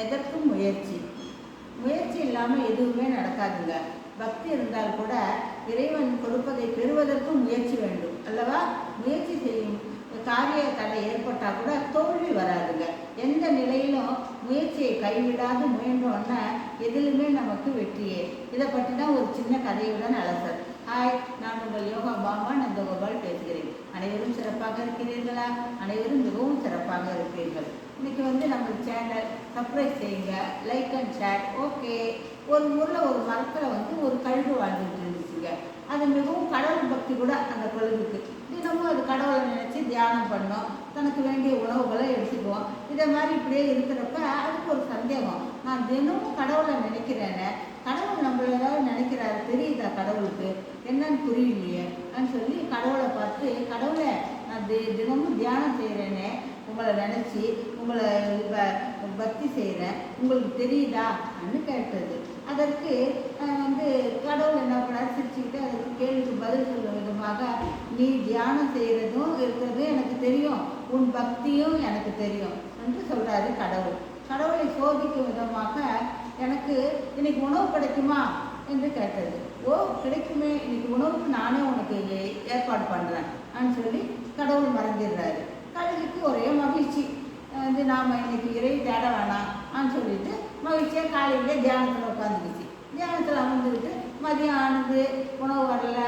எதற்கும் முயற்சி. முயற்சி இல்லாமல் எதுவுமே நடக்காதுங்க. பக்தி இருந்தால் கூட இறைவன் கொடுப்பதை பெறுவதற்கும் முயற்சி வேண்டும். அல்லவா? முயற்சி செய்யும் காரிய தடை ஏற்பட்டால் கூட தோல்வி வராதுங்க. எந்த நிலையிலும் முயற்சியை கைவிடாது முயன்றோன்னா எதிலுமே நமக்கு வெற்றியே. இதை பற்றி தான் ஒரு சின்ன கதையுடன் அலசர் ஹாய் நான் உங்கள் யோகா பாமா நந்தகோபால் பேசுகிறேன். அனைவரும் சிறப்பாக இருக்கிறீர்களா? அனைவரும் மிகவும் சிறப்பாக இருப்பீர்கள். இன்னைக்கு வந்து நம்ம சேனல் சப்ஸ்கிரைப் செய்யுங்க. லைக் அண்ட் ஷேர் ஓகே ஒரு ஊரில் ஒரு மரத்தில் வந்து ஒரு கழுகு வாழ்ந்துட்டு இருந்துச்சுங்க. அது மிகவும் கடவுள் பக்தி கூட அந்த கழுகுக்கு தினமும் அது கடவுளை நினச்சி தியானம் பண்ணோம். தனக்கு வேண்டிய உணவுகளை எடுத்துக்குவோம். இதை மாதிரி இப்படியே இருக்கிறப்ப அதுக்கு ஒரு சந்தேகம். நான் தினமும் கடவுளை நினைக்கிறேனே. கடவுள் நம்மள ஏதாவது நினைக்கிறாரு தெரியுதா கடவுளுக்கு? என்னன்னு புரியலையே. அப்படின்னு சொல்லி கடவுளை பார்த்து கடவுளை நான் தினமும் தியானம் செய்கிறேனே உங்களை நினச்சி உங்களை இப்போ பக்தி செய்கிறேன் உங்களுக்கு தெரியுதா? அப்படின்னு கேட்டது. அதற்கு வந்து கடவுள் என்ன பண்ணார்? சிரிச்சுக்கிட்டு அதுக்கு கேள்விக்கு பதில் சொல்ல விதமாக நீ தியானம் செய்கிறதும் இருக்கிறதும் எனக்கு தெரியும். உன் பக்தியும் எனக்கு தெரியும். என்று சொல்கிறாரு கடவுள். கடவுளை சோதிக்கும் விதமாக எனக்கு இன்னைக்கு உணவு கிடைக்குமா? என்று கேட்டது. ஓ கிடைக்குமே. இன்னைக்கு உணவுக்கு நானே உனக்கு ஏ- ஏற்பாடு பண்ணுறேன் அப்படின்னு சொல்லி கடவுள் மறந்துடுறாரு. வந்து நாம் இன்னைக்கு இறை தேட வேணாம் ஆன்னு சொல்லிட்டு மகிழ்ச்சியாக காலையிலே தியானத்தில் உட்காந்துக்கிச்சு தியானத்தில் அமர்ந்துக்கிட்டு மதியம் ஆனது உணவு வரல.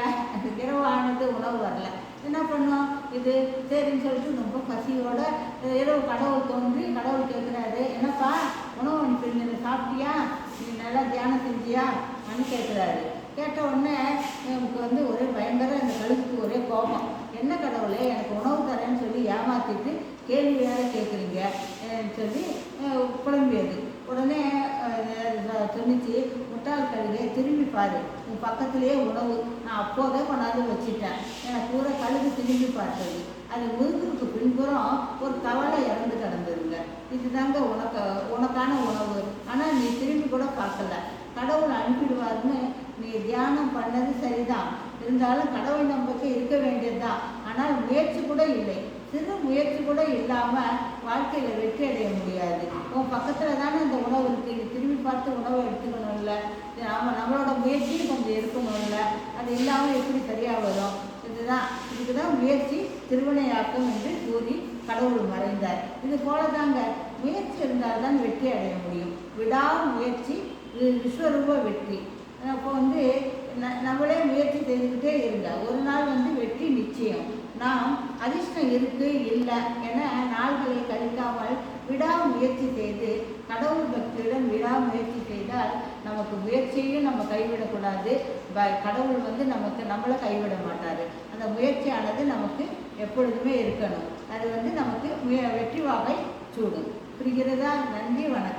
இரவு ஆனது உணவு வரல. என்ன பண்ணோம்? இது சரின்னு சொல்லிட்டு ரொம்ப பசியோட இரவு கடவுள் தோன்றி கடவுள் கேட்குறாரு என்னப்பா உணவு அனுப்பி சாப்பிட்டியா? நீ நல்லா தியானம் செஞ்சியா? அப்படின்னு கேட்குறாரு கேட்ட உடனே எனக்கு வந்து ஒரே பயங்கர இந்த கழுத்துக்கு ஒரே கோபம். என்ன கடவுளே எனக்கு உணவு தர கேள்வி வேறு கேட்குறீங்க சொல்லி குழம்பியது உடனே சொன்னிச்சு முட்டாள் கழுகை திரும்பி பாரு. உன் பக்கத்திலேயே உணவு. நான் அப்போதே கொண்டாந்து வச்சுட்டேன். எனக்கு பூரா கழுகு திரும்பி பார்த்தது. அது முதுகுக்கு பின்புறம் ஒரு தவளை இறந்து கிடந்ததுங்க இதுதாங்க உனக்கு உனக்கான உணவு. ஆனால் நீ திரும்பி கூட பார்க்கல. கடவுள் அனுப்பிடுவார்னு நீ தியானம் பண்ணது சரிதான். இருந்தாலும் கடவுள் நம்பிக்கை இருக்க வேண்டியதுதான். ஆனால் முயற்சி கூட இல்லை. சிறு முயற்சி கூட இல்லாமல் வாழ்க்கையில் வெற்றி அடைய முடியாது. உன் பக்கத்தில் தானே இந்த உணவு இருக்குது நீ திரும்பி பார்த்து உணவை எடுத்துக்கணும்ல. நம்ம நம்மளோட முயற்சியும் கொஞ்சம் இருக்கணும்ல அது இல்லாமல் எப்படி சரியாக வரும்? இதுதான். இதுக்கு தான் முயற்சி திருவினையாக்கம் என்று கூறி கடவுள் மறைந்தார். இது போல தாங்க முயற்சி இருந்தால் தான் வெற்றி அடைய முடியும். விடாமுயற்சி முயற்சி விஸ்வரூப வெற்றி. அப்போ வந்து ந- நம்மளே முயற்சி செய்துக்கிட்டே இருந்தால் ஒரு நாள் வந்து வெற்றி நிச்சயம். நாம் அதிர்ஷ்டம் இருக்கு இல்லை என நாள்களை கழிக்காமல் விடாமுயற்சி செய்து கடவுள் பக்தியுடன் விடாமுயற்சி செய்தால் நமக்கு முயற்சியையும் நம்ம கைவிடக்கூடாது. ப- கடவுள் வந்து நமக்கு நம்மளை கைவிட மாட்டார். அந்த முயற்சியானது நமக்கு எப்பொழுதுமே இருக்கணும். அது வந்து நமக்கு முய- வெற்றி வாகை சூடும். புரிகிறதா? நன்றி வணக்கம்.